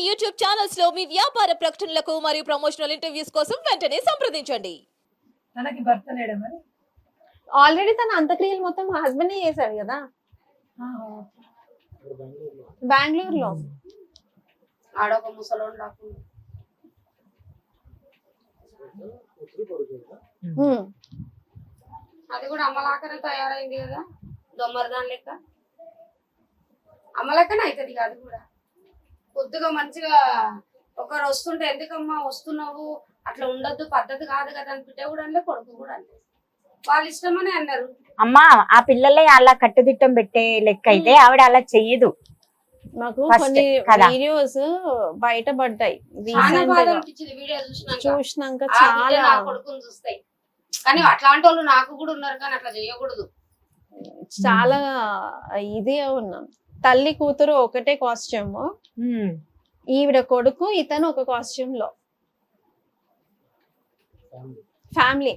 YouTube ఛానల్స్లో మీ వ్యాపార ప్రకటనలకు మరియు ప్రమోషనల్ ఇంటర్వ్యూస్ కోసం వెంటనే సంప్రదించండి. తనకి భర్త లేడా మరి? ఆల్రెడీ తన అంత్యక్రియలు మొత్తం మా హస్బెండ్ చేశాడు కదా. ఆ, బెంగళూరులో. ఆడొక ముసలోడు ఉమ్. అది కూడా అమ్మలాకనే తయారైంది కదా. దొమ్మరదాని లెక్క. అమ్మలెక్కనే అవుతుంది అది కూడా. కొద్దిగా మంచిగా ఒకరు వస్తుంటే ఎందుకమ్మా వస్తున్నావు? అట్లా ఉండొద్దు పద్ధతి కాదు కదా అని కూడా అంటే కొడుకు కూడా అంటే వాళ్ళ ఇష్టమని అన్నారు. అమ్మా ఆ పిల్లలే అలా కట్టుదిట్టం పెట్టే లెక్క అయితే ఆవిడ అలా చెయ్యదు. మాకు కొన్ని. వీడియోస్. అనిపించింది వీడియో చూసినాక. చాలా. కొడుకుని చూస్తాయి. కానీ అట్లాంటి వాళ్ళు నాకు కూడా ఉన్నారు కానీ అట్లా చేయకూడదు. చాలా ఇది ఉన్నాం. తల్లి కూతురు ఒకటే కాస్ట్యూమ్ ఈవిడ కొడుకు ఇతను ఒక కాస్ట్యూమ్లో. Family?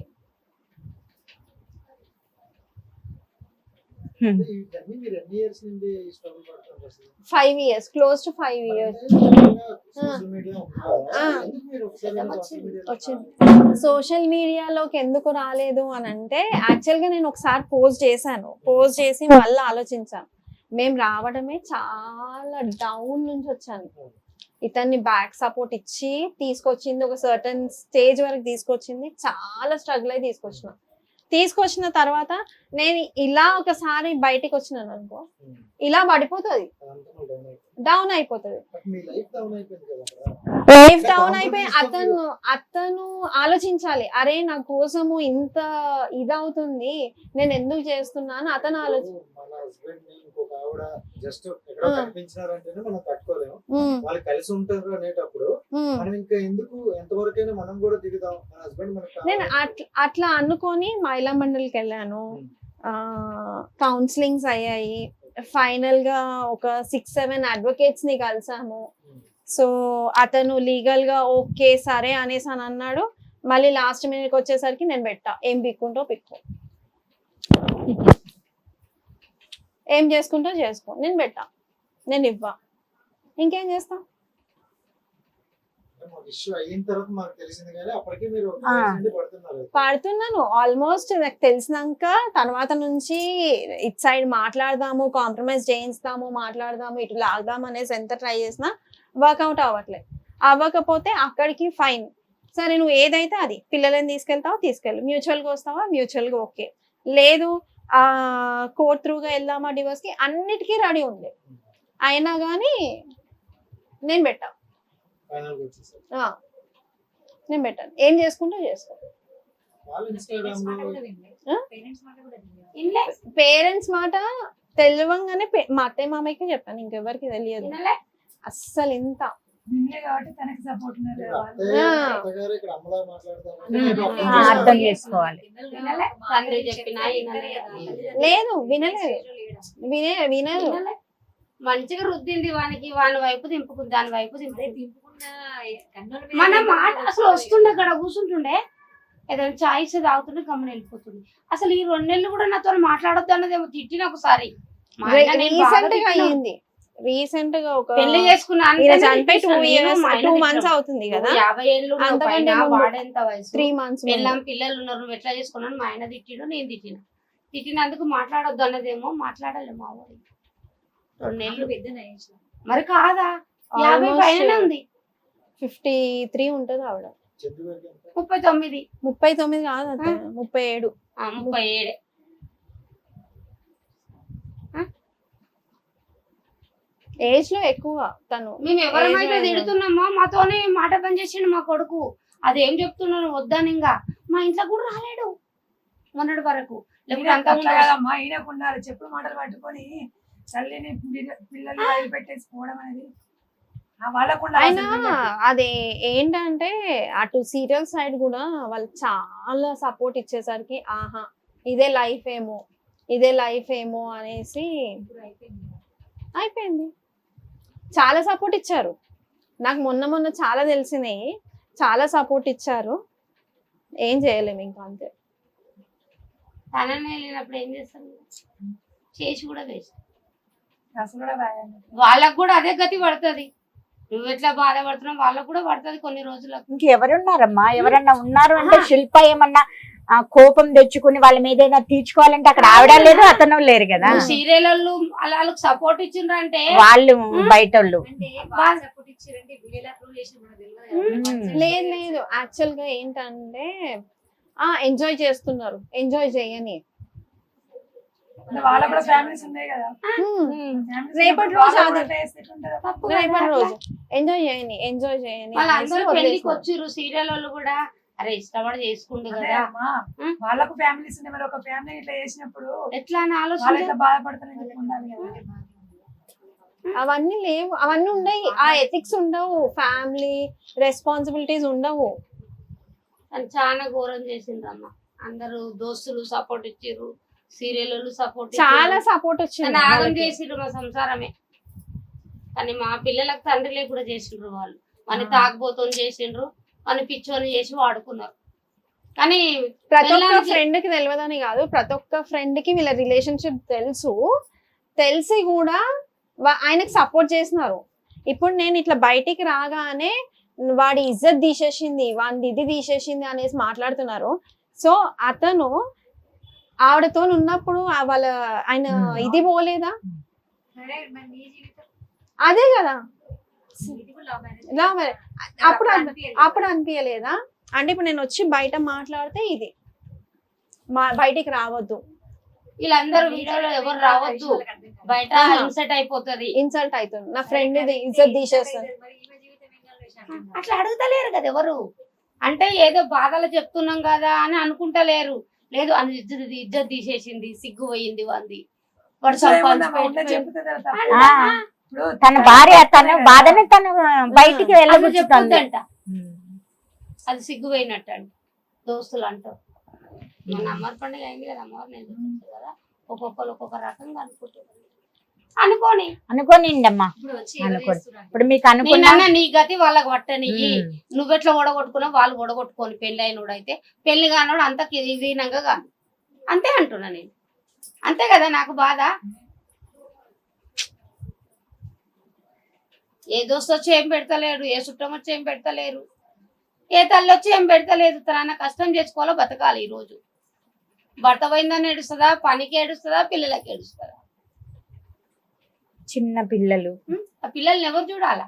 Five years close to five years వచ్చింది సోషల్ మీడియాలోకి ఎందుకు రాలేదు అని అంటే యాక్చువల్గా నేను ఒకసారి పోస్ట్ చేశాను. పోస్ట్ చేసి మళ్ళీ ఆలోచించాను. మేము రావడమే చాలా డౌన్ నుంచి వచ్చాను. ఇతన్ని బ్యాక్ సపోర్ట్ ఇచ్చి తీసుకొచ్చింది ఒక సర్టన్ స్టేజ్ వరకు తీసుకొచ్చింది. చాలా స్ట్రగుల్ అయి తీసుకొచ్చిన. తీసుకొచ్చిన తర్వాత నేను ఇలా ఒకసారి బయటికి వచ్చినాను అనుకో ఇలా పడిపోతుంది. డౌన్ అయిపోతుంది. లైఫ్ డౌన్ అయిపోయి అతను అతను ఆలోచించాలి అరే నా కోసము ఇంత ఇదవుతుంది నేను ఎందుకు చేస్తున్నాను అతను ఆలోచి మన హస్బెండ్ని ఇంకొక ఆవిడ జస్ట్ ఎక్కడ ఆ. కనిపించినారంటేనే మనం తట్టుకోలేము ఉమ్, వాళ్ళు కలిసి ఉంటారు అనేటప్పుడు ఉమ్. మనం ఇంకా ఎందుకు ఎంతవరకైనా మనం కూడా దిగుదాం మన హస్బెండ్ మనకు నేను. అట్లా అనుకొని మహిళా మండలికి వెళ్ళాను. కౌన్సిలింగ్స్ అయ్యాయి ఫైనల్గా ఒక సిక్స్ సెవెన్ అడ్వకేట్స్ని కలిసాము. సో అతను లీగల్గా ఓకే సరే అనేసి అని అన్నాడు. మళ్ళీ లాస్ట్ మినిట్ వచ్చేసరికి నేను పెట్టా. ఏం పిక్కుంటో పిక్కు. ఏం చేసుకుంటో చేసుకో. నేను పెట్టా. నేను ఇవ్వా. ఇంకేం చేస్తా? పాడుతున్నాను. ఆల్మోస్ట్ నాకు తెలిసినాక తర్వాత నుంచి ఇటు సైడ్ మాట్లాడదాము కాంప్రమైజ్ చేయిస్తాము మాట్లాడదాము ఇటు లాగదాము అనేసి ఎంత ట్రై చేసినా వర్కౌట్ అవ్వట్లేదు అవ్వకపోతే అక్కడికి ఫైన్. సరే నువ్వు ఏదైతే అది పిల్లలని తీసుకెళ్తావా తీసుకెళ్ళు. మ్యూచువల్గా వస్తావా? మ్యూచువల్గా ఓకే. లేదు ఆ కోర్ట్ త్రూగా వెళ్దామా డివోర్స్కి? అన్నిటికీ రెడీ ఉంది అయినా కానీ నేను పెట్టా. ఫైనల్గా వచ్చేసారు ఆ, నేను పెట్టాను. ఏం చేసుకుంటూ చేసుకో. పేరెంట్స్ మాట తెలియంగానే మా అత్తయ్య మామయ్యకి చెప్పాను. ఇంకెవరికి తెలియదు. అస్సలు. ఆ, అర్థం చేసుకోవాలి. వినలే? తండ్రి చెప్పినా వినలే. లేదు వినలేదు వినే వినరు వినలే. మంచిగా రుద్దింది వానికి వాని వైపు దింపుకుంది దాని వైపు దింపుకుంది. మన మాట అసలు వస్తుండే అక్కడ కూర్చుంటుండే ఏదైనా చాయిస్ తాగుతుండే గమ్మని వెళ్ళిపోతుంది. అసలు ఈ రెండు నెలలు కూడా నాతో మాట్లాడొద్దు అన్నదేమో తిట్టిన ఒకసారి. రీసెంట్గా. అయ్యింది. రీసెంట్గా ఒక పెళ్ళి చేసుకున్నా ఈయన అంటేనే చనిపోయి టూ ఇయర్స్ మా ఆయన టూ. మంత్స్ అవుతుంది కదా. యాభై ఏళ్ళు అంతకంటే. వాడెంత వయసు? త్రీ మంత్స్ పెళ్ళాం పిల్లలు ఉన్నారు నువ్వు ఎట్లా చేసుకున్నాను మా ఆయన తిట్టిడు నేను తిట్టిన. తిట్టినందుకు మాట్లాడొద్దు అన్నదేమో మాట్లాడాలి మా వాడు. రెండు నెలలు మరి కాదా? యాభై పైన ఉంది. ఫిఫ్టీ త్రీ ఉంటది ఆవిడ? ముప్పై తొమ్మిది. ముప్పై తొమ్మిది కాదు ముప్పై ఏడు. ఆ, ముప్పై ఏడే. ఏజ్లో ఎక్కువ తను. మేము ఎవరమైతే ఏజ్ తిడుతున్నామో మాతోనే మాట పని చేసిండు మా కొడుకు. అదేం చెప్తున్నాను వద్దని ఇంకా మా ఇంట్లో కూడా రాలేడు. మొన్నటి వరకు. లేకపోతే ఈయన అంతా అట్లా కాదమ్మా ఈయనకు ఉండాలి చెప్పుడు మాటలు పట్టుకొని తల్లిని పిల్ల- పిల్లల్ని వదిలిపెట్టేసుకోవడం అనేది. అది ఏంటంటే అటు సీరియల్ సైడ్ కూడా వాళ్ళు చాలా సపోర్ట్ ఇచ్చేసరికి ఆహా ఇదే లైఫ్ ఏమో ఇదే లైఫ్ ఏమో అనేసి అయిపోయింది. చాలా సపోర్ట్ ఇచ్చారు. నాకు మొన్న మొన్న చాలా తెలిసినాయి. చాలా సపోర్ట్ ఇచ్చారు. ఏం చేయలేము ఇంకా అంతే. తననే ఏం చేస్తాను చేసి కూడా వేస్ట్. వాళ్ళకు కూడా అదే గతి పడుతుంది. నువ్వు ఎట్లా బాధపడుతున్నావు? వాళ్ళకు కూడా పడుతుంది కొన్ని రోజులకు. ఇంకెవరున్నారమ్మా? ఎవరన్నా ఉన్నారు అంటే శిల్ప ఏమన్నా ఆ, కోపం తెచ్చుకుని వాళ్ళ మీద ఏదైనా తీర్చుకోవాలంటే అక్కడ ఆవిడ లేరు అతను లేరు కదా. సీరియల్ వాళ్ళకి సపోర్ట్ ఇచ్చిండ్రు అంటే? వాళ్ళు బయట వాళ్ళు లేదు లేదు. యాక్చువల్గా ఏంటంటే ఆ ఎంజాయ్ చేస్తున్నారు. ఎంజాయ్ చేయని. రేపటి రోజు రేపటి ఎంజాయ్ చేయని ఎంజాయ్ చేయని. పెళ్ళికి. వచ్చిర్రు సీరియల్ వాళ్ళు కూడా. అరే ఇష్టపడి చేసుకుండు అదే కదా? వాళ్ళకు ఫ్యామిలీస్ ఉన్నాయి మరి ఒక ఫ్యామిలీ ఇట్లా చేసినప్పుడు ఎట్లా అని ఆలోచన బాధపడతారని అవన్నీ లేవు. అవన్నీ ఉండవు ఆ ఎథిక్స్ ఉండవు. ఫ్యామిలీ రెస్పాన్సిబిలిటీస్ ఉండవు. అని చాలా ఘోరం చేసిండ్రు అమ్మ అందరూ దోస్తులు సపోర్ట్ ఇచ్చిర్రు. సీరియల్ సపోర్ట్ చాలా సపోర్ట్ వచ్చింది ఆగం. చేసిండ్రు మా సంసారమే. కానీ మా పిల్లలకు తండ్రిలే కూడా చేసిండ్రు వాళ్ళు. మన. తాగుబోతోని చేసిండ్రు. మన పిచ్చోని చేసి వాడుకున్నారు. కానీ ప్రతి ఒక్క ఫ్రెండ్కి తెలియదని కాదు ప్రతి ఒక్క ఫ్రెండ్కి వీళ్ళ రిలేషన్షిప్ తెలుసు. తెలిసి కూడా ఆయనకు సపోర్ట్ చేసినారు. ఇప్పుడు నేను ఇట్లా బయటికి రాగానే వాడి ఇజ్జత్ తీసేసింది వాడి ఇది తీసేసింది అనేసి మాట్లాడుతున్నారు. సో అతను ఆవిడతో ఉన్నప్పుడు ఆ వాళ్ళ ఆయన. ఇది పోలేదా? అదే కదా. లవ్ అప్పుడు అనిపి- అప్పుడు అనిపించలేదా అంటే ఇప్పుడు నేను వచ్చి బయట మాట్లాడితే ఇది. మా బయటికి రావద్దు. వీళ్ళందరూ వీడియోలో ఎవరు రావద్దు. బయట ఆహా. ఇన్సెట్ అయిపోతది. ఇన్సల్ట్ అవుతుంది నా ఫ్రెండ్ ఇజ్జత్ తీసేస్తుంది. అట్లా అడుగుతలేరు కదా ఎవరు? అంటే ఏదో బాధలు చెప్తున్నాం కదా అని అనుకుంటలేరు. లేదు అని ఇజ్జత్ ఇజ్జత్ తీసేసింది సిగ్గు పోయింది వంది వాడు సంపాదించి తన భార్య తన బాధని తను బయటికి చెప్పుద్దంట అది సిగ్గు పోయినట్టు అంట దోస్తులు అంటారు. మన అమ్మవారి పండుగ అయింది కదా అమ్మవారు నేను కదా. ఒక్కొక్కరు ఒక్కొక్క రకంగా అనుకుంటారు అనుకోని. అనుకోనిండమ్మా. అనుకోని. ఇప్పుడు మీకు అనుకున్నా నీ గతి వాళ్ళకి పట్టని. నువ్వెట్లా ఓడగొట్టుకున్నావు? వాళ్ళు ఓడగొట్టుకొని పెళ్ళి అయినోడు అయితే పెళ్ళి కానోడు అంత వీనంగా కాదు. అంతే అంటున్నా నేను. అంతే కదా నాకు బాధ. ఏ దోస్తు వచ్చి ఏం పెడతలేరు ఏ చుట్టం వచ్చి ఏం పెడతలేరు? ఏ తల్లి వచ్చి ఏం పెడతలేదు? తన కష్టం చేసుకోవాలో బతకాలి ఈ రోజు. భర్త పోయిందని ఏడుస్తుందా? పనికి ఏడుస్తుందా? పిల్లలకి ఏడుస్తుందా? చిన్న పిల్లలు. ఆ పిల్లల్ని ఎవరు చూడాలా?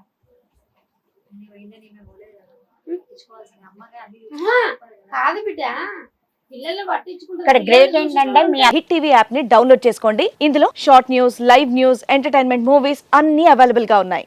కాదు బిడ్డ. పిల్లల్ని ఇక్కడ పట్టించుకుంటారు గ్రేట్ ఏంటంటే మీ హిట్ టీవీ యాప్ని డౌన్లోడ్ చేసుకోండి. ఇందులో short news live news entertainment movies అన్ని అవైలబుల్గా ఉన్నాయి.